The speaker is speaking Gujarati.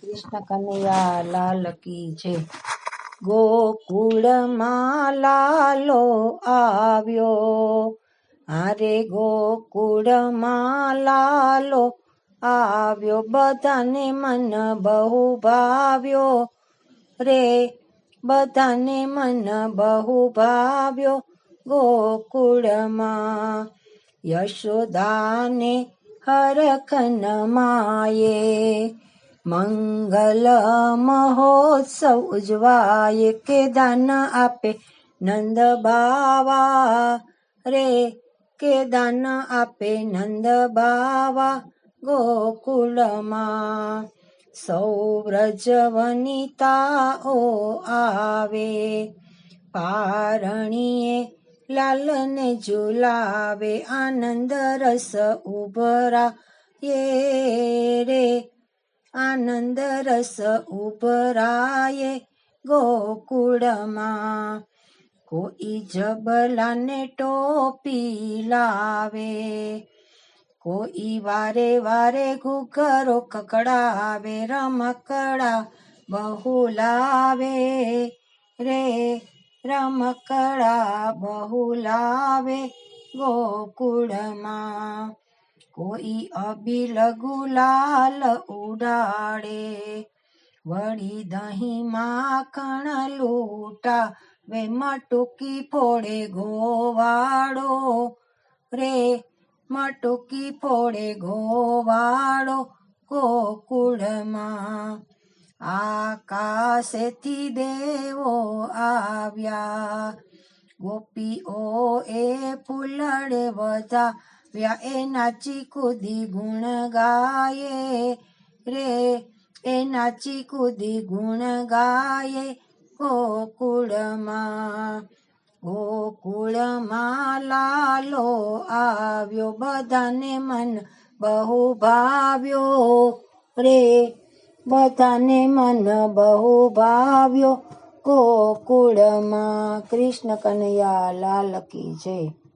કૃષ્ણ કનૈયા લાલ કી છે ગોકુળમાં લાલો આવ્યો. હારે ગોકુળમાં લાલો આવ્યો. બધાને મન બહુ ભાવ્યો. રે, બધાને મન બહુ ભાવ્યો. ગોકુળમાં યશોદાને હરખન માયે. મંગલ મહોત્સવ ઉજવાય કે દાન આપે? નંદ બાવા રે, કે દાન આપે? નંદ બાવા ગોકુળમાં સૌ વ્રજવનિતાઓ આવે. પારણીએ લાલને ઝુલાવે, આનંદ રસ ઉભરા રે. આનંદ રસ ઉભરાય ગોકુળમાં. કોઈ જબલાને ટોપી લાવે, કોઈ વારે વારે ઘૂઘરો કકડાવે, રમકડા બહુ લાવે. રે રમકડા બહુ લાવે ગોકુળમાં. કોઈ અબી લઘુ લાલ ઉડાડે, વળી દહીં માખણ લૂટા વે મટુકી ફોડે ગોવાળો. રે મટુકી ફોડે ગોવાળો ગોકુળમાં. આકાશેથી દેવો આવ્યા ગોપીઓ એ ફૂલડે વધાવ્યા એ નાચી કૂદી ગુણ ગાયે. રે એ નાચી કૂદી ગુણ ગાયે. ગોકુળમાં ગોકુળમાં લાલો આવ્યો. બધાને મન બહુ ભાવ્યો. રે, બધાને મન બહુ ભાવ્યો. ગોકુળમાં કૃષ્ણ કનૈયા લાલ કી જય.